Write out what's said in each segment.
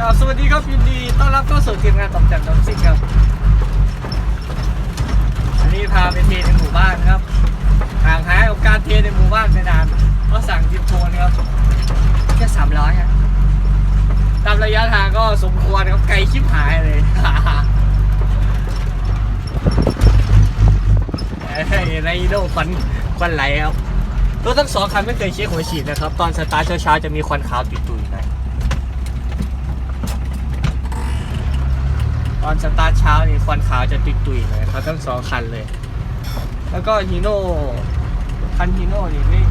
ครับสวัสดีครับยินดีต้อนรับเข้าสู่ทีมงานตอบจากน้ำซิ่งครับ อันนี้พาไปเทในหมู่บ้านครับห่างหายกับการเทในหมู่บ้านไปนานก็สั่งยิมโทนครับแค่สามร้อยครับตามระยะทางก็สมควรครับไกลชิบหายเลยเฮ้ไรโดควันควันไหลครับรถทั้งสองคันไม่เคยเช็คหัวฉีดนะครับ ตอนสตาร์ทเช้าๆจะมีควันขาวตุยๆน่อย ต อนสตาร์ทเช้านี่ควันขาวจะตุยๆเลยครับทั้งสองคันเลย แล้วก็ฮีโน่คันฮีโน่นี่ไม่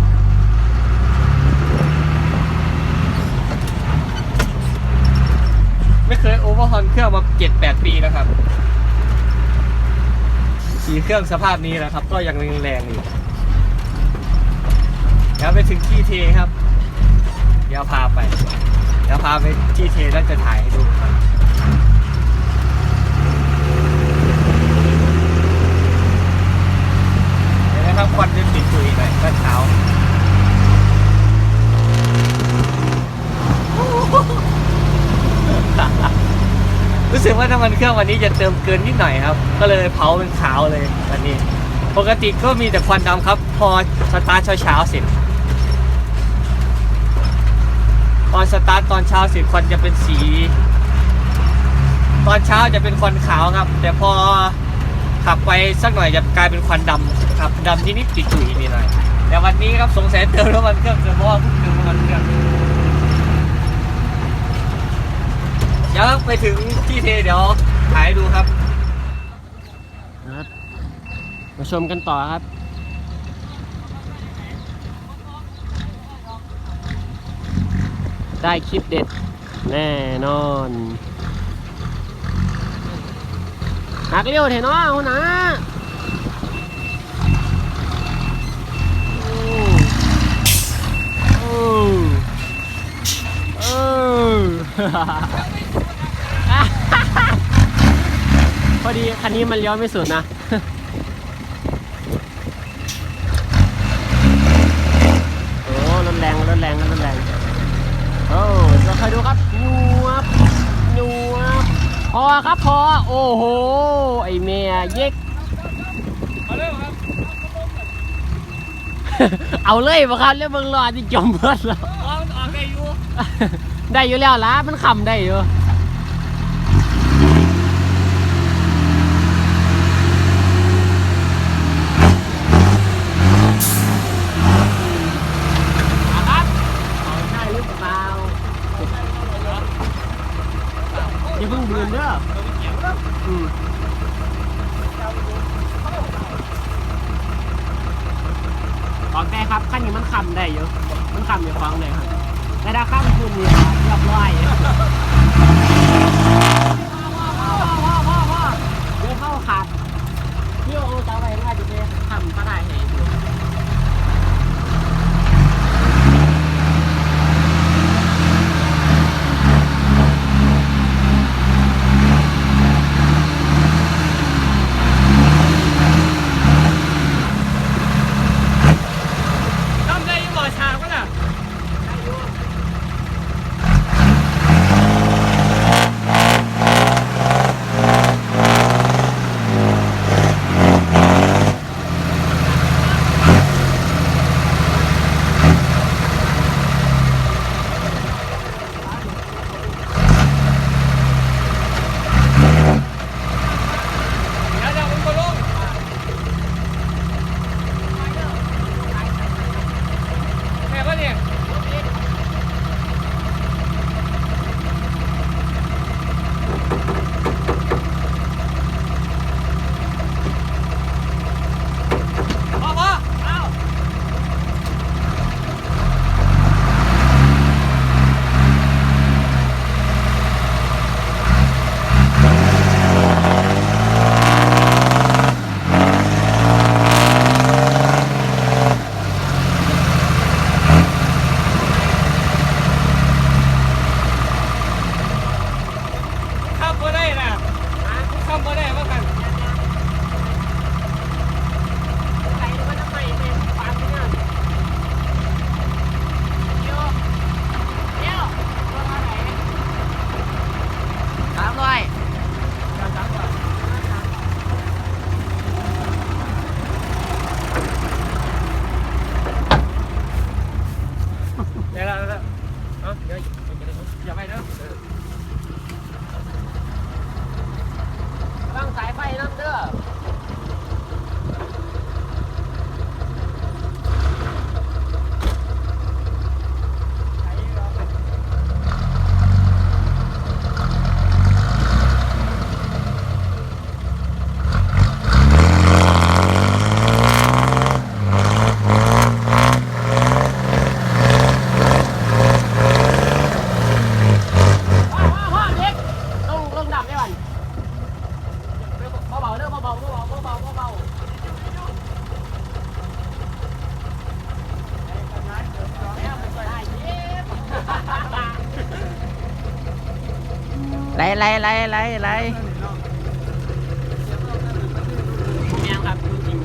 ไม่เคยโอเวอร์ฮอนเครื่องมาเจ็ดแปดปีแล้วครับขี่เครื่องสภาพนี้นะครับ ก็ยังแรงๆอยู่เดี๋ยวไปถึงที่เทครับ เดี๋ยวพาไป เดี๋ยวพาไปที่เทแล้วจะถ่ายให้ดูครับ เดี๋ยวนะครับควันจะติดตุยหน่อยก็เช้า รู้สึกว่าน้ำมันเครื่องวันนี้จะเติมเกินนิดหน่อยครับ ก็เลยเผาเป็นขาวเลยวันนี้ ปกติก็มีแต่ควันดำครับ พอสตาร์ทเช้าๆเสร็จตอนสตาร์ทตอนเช้าเสร็จควันจะเป็นสี ตอนเช้าจะเป็นควันขาวครับ แต่พอขับไปสักหน่อยจะกลายเป็นควันดำครับดำทีนิดจุ๋ยๆนี่หน่อยแต่วันนี้ครับสงสัยเติมน้ำมันเครื่องเกินเพราะว่าเพิ่งเติมน้ำมันเครื่อง ดี๋ยวไปถึงที่เทเดี๋ยวถ่ายให้ดูครับครับมาชมกันต่อครับ ได้คลิปเด็ดแน่นอนหักเลี้ยวเถอะเนาะคุณนะโอ้โอ้ พ อดีคันนี้มันเลี้ยวไม่สุดนะ โอ้รถแรงรถแรงรถแรง โอ้เราเคยดูครับหยวบหยวบพอครับพอ โอ้โห ไอเมียเย็กเอาเลยปะครับเรื่องเบิ่งรอที่จมเบิดแล้วอ๋อมันออกได้อยู่ ได้อยู่แล้วล่ะมันขำได้อยู่ครับเอาได้หรือเปล่าอย่าเพิ่งเบือนเด้ออืมของแต่ ครับคันนี้มันคำได้เยอะมันคำอยู่ฟังเลยครับแต่ถ้าข้ามคืนนี้เรียบร้อยเดี๋ยวเข้าขาดพี่โอ้จะเอาไปว่าจะไปทำก็ได้เหร no, no. ไล่ไล่ไล่ไล่ไล่เมียครับจริง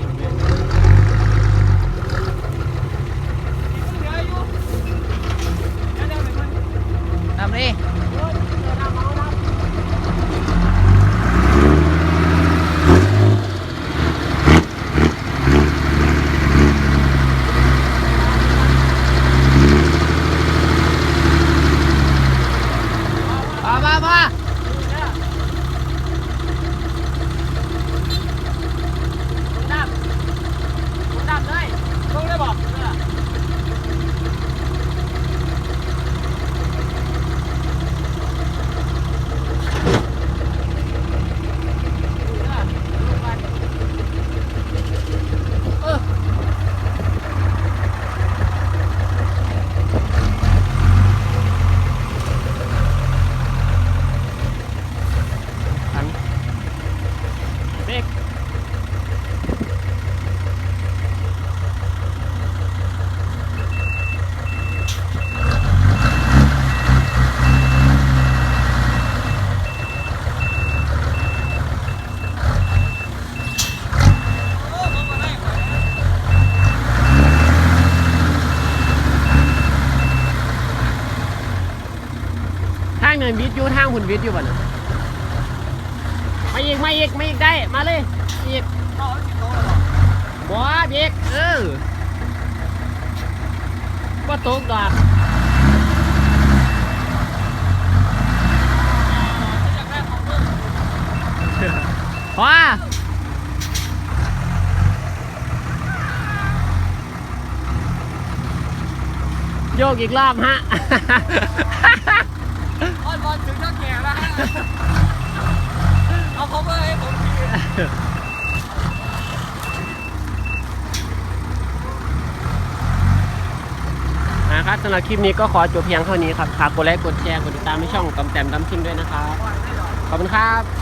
ทำดิ มามามา ดับดับเลยลงได้บอก เบรกทางเนินวิทย์ อยู่ทางหุ่นวิทย์อยู่บ่นะมาอีกมาอีกมาอีกได้ มาเลย อีกบัวเด็กเออว่าตกดอกพอโยกอีกรอบฮะ ออนบอลถึงเท่าแก่แล้วฮะเอาคอเวอร์ให้ผมทีนะครับสำหรับคลิปนี้ก็ขอจบเพียงเท่านี้ครับฝากกดไลค์กดแชร์กดติดตามให้ช่องกำแต้มดำชิมด้วยนะครับ ขอบคุณครับ